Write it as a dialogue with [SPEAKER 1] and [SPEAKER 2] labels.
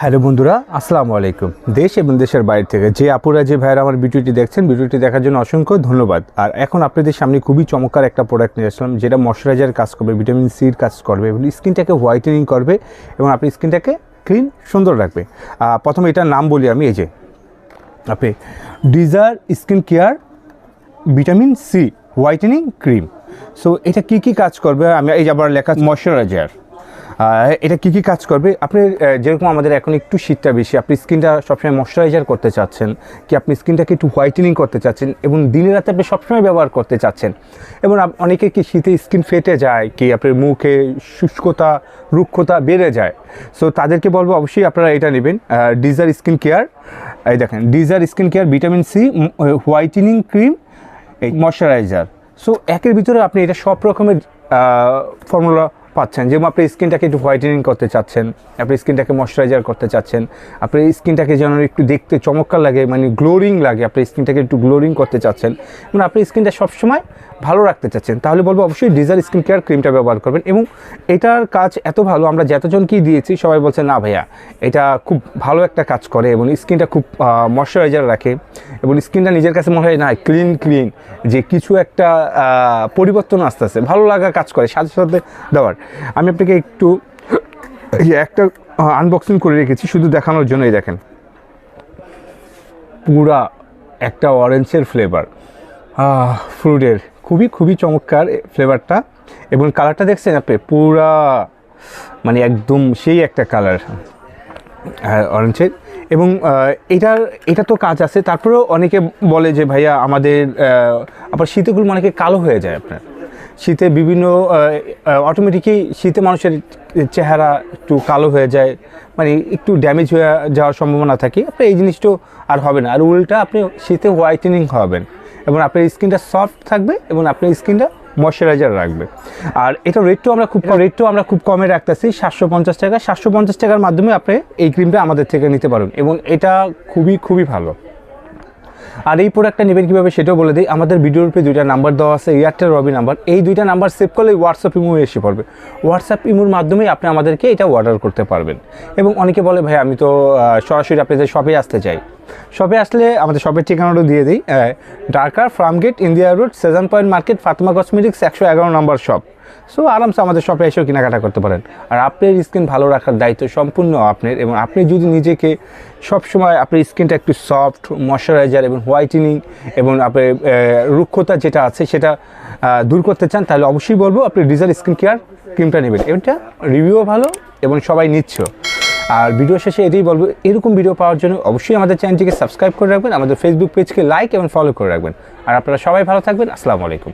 [SPEAKER 1] Hello বন্ধুরা, আসসালামু আলাইকুম। দেশ এবং দেশের বাইরে থেকে যে আপুরা, যে ভাইয়েরা আমার ভিডিওটি দেখছেন, ভিডিওটি দেখার জন্য অসংখ্য ধন্যবাদ। আর এখন আপনাদের সামনে খুবই চমৎকার একটা প্রোডাক্ট নিয়ে আসলাম, যেটা ময়শ্চারাইজার কাজ করবে ভিটামিন সির কাজ করবে এবং স্কিনটাকে হোয়াইটেনিং করবে এবং আপনি স্কিনটাকে ক্লিন সুন্দর রাখবে। প্রথমে এটার নাম বলি আমি, এই যে, আপনি Disaar skin care vitamin C whitening cream so এটা কি কি কাজ করবে? আমি এই যে আবার লেখা ময়শ্চারাইজার এটা কি কি কাজ করবে? আপনি যেরকম আমাদের এখন একটু শীতটা বেশি, আপনি স্কিনটা সবসময় ময়শ্চারাইজার করতে চাচ্ছেন, কি আপনি স্কিনটাকে একটু হোয়াইটেনিং করতে চাচ্ছেন, এবং দিনে রাতে আপনি সবসময় ব্যবহার করতে চাচ্ছেন। এবং অনেকে কি শীতে স্কিন ফেটে যায়, কি আপনার মুখে শুষ্কতা, রুক্ষতা বেড়ে যায়। সো তাদেরকে বলব অবশ্যই আপনারা এটা নেবেন ডিজার স্কিন কেয়ার এই দেখেন Disaar skin care vitamin C whitening cream এই ময়শ্চারাইজার সো একের ভিতরে আপনি এটা সব রকমের ফর্মুলা পাচ্ছেন। যেমন আপনি স্কিনটাকে একটু হোয়াইটেনিং করতে চাচ্ছেন, আপনি স্কিনটাকে ময়শ্চারাইজার করতে চাচ্ছেন, আপনি স্কিনটাকে যেন একটু দেখতে চমৎকার লাগে মানে গ্লোরিং লাগে, আপনি স্কিনটাকে একটু গ্লোরিং করতে চাচ্ছেন। মানে আপনি স্কিনটা সবসময় ভালো রাখতে চাচ্ছেন। তাহলে বলব অবশ্যই ডিজার স্কিন কেয়ার ক্রিমটা ব্যবহার করবেন এবং এটার কাজ এত ভালো, আমরা যতজনকেই দিয়েছি সবাই বলছে, না ভাইয়া, এটা খুব ভালো একটা কাজ করে এবং স্কিনটা খুব ময়শ্চারাইজার রাখে। এবং স্কিনটা নিজের কাছে মনে হয়, না ক্লিন ক্লিন যে কিছু একটা পরিবর্তন আসতেছে। ভালো লাগা কাজ করে, সাথে সাথে দেওয়ার। আমি আপনাকে একটু একটা আনবক্সিং করে রেখেছি, শুধু দেখানোর জন্যই দেখেন। পুরা একটা অরেঞ্জের ফ্লেভার ফ্রুটের খুবই খুবই চমৎকার ফ্লেভারটা এবং কালারটা দেখছেন আপনি? পুরা মানে একদম সেই একটা কালার অরেঞ্জের এবং এটার, এটা তো কাজ আছে। তারপরেও অনেকে বলে যে, ভাইয়া, আমাদের আবার শীতেগুলো অনেকে কালো হয়ে যায় আপনার। শীতে বিভিন্ন অটোমেটিকই শীতে মানুষের চেহারা একটু কালো হয়ে যায় মানে একটু ড্যামেজ হয়ে যাওয়ার সম্ভাবনা থাকে। আপনার এই জিনিসটাও আর হবে না। আর উল্টা আপনি শীতে হোয়াইটেনিং হবেন এবং আপনার স্কিনটা সফট থাকবে এবং আপনার স্কিনটা ময়শ্চারাইজার রাখবে। আর এটা রেটটাও আমরা খুব রেটটাও আমরা খুব কমে রাখতেছি, সাতশো পঞ্চাশ টাকা। সাতশো পঞ্চাশ টাকার মাধ্যমে আপনি এই ক্রিমটা আমাদের থেকে নিতে পারবেন এবং এটা খুবই খুবই ভালো। আর এই প্রোডাক্টটা নেবেন কীভাবে সেটাও বলে দিই। আমাদের ভিডিওর উপরে দুইটা নাম্বার দেওয়া আছে এয়ারটেল রবি নাম্বার এই দুইটা নাম্বার সেভ করলে হোয়াটসঅ্যাপ ইমো এসে পড়বে। হোয়াটসঅ্যাপ ইমোর মাধ্যমে আপনি আমাদেরকে এটা অর্ডার করতে পারবেন। এবং অনেকে বলে, ভাই, আমি তো সরাসরি আপনাদের শপে আসতে চাই। শপে আসলে আমাদের শপের ঠিকানাটাও দিয়ে দিই। Darker Farmgate, India road seven point market, Fatema cosmetics, একশো এগারো নম্বর শপ। সো আরামসে আমাদের শপে এসেও কেনাকাটা করতে পারেন। আর আপনার স্কিন ভালো রাখার দায়িত্ব সম্পূর্ণ আপনার এবং আপনি যদি নিজেকে সবসময় আপনার স্কিনটা একটু সফট, ময়শ্চারাইজার এবং হোয়াইটেনিং এবং আপনার রুক্ষতা যেটা আছে সেটা দূর করতে চান, তাহলে অবশ্যই বলব আপনি ডিজার স্কিন কেয়ার ক্রিমটা নেবেন। এটা রিভিউও ভালো এবং সবাই নিচ্ছ আর ভিডিও শেষে এটাই বলব, এরকম ভিডিও পাওয়ার জন্য অবশ্যই আমাদের চ্যানেলটিকে সাবস্ক্রাইব করে রাখবেন, আমাদের ফেসবুক পেজকে লাইক এবং ফলো করে রাখবেন। আর আপনারা সবাই ভালো থাকবেন, আসসালামু আলাইকুম।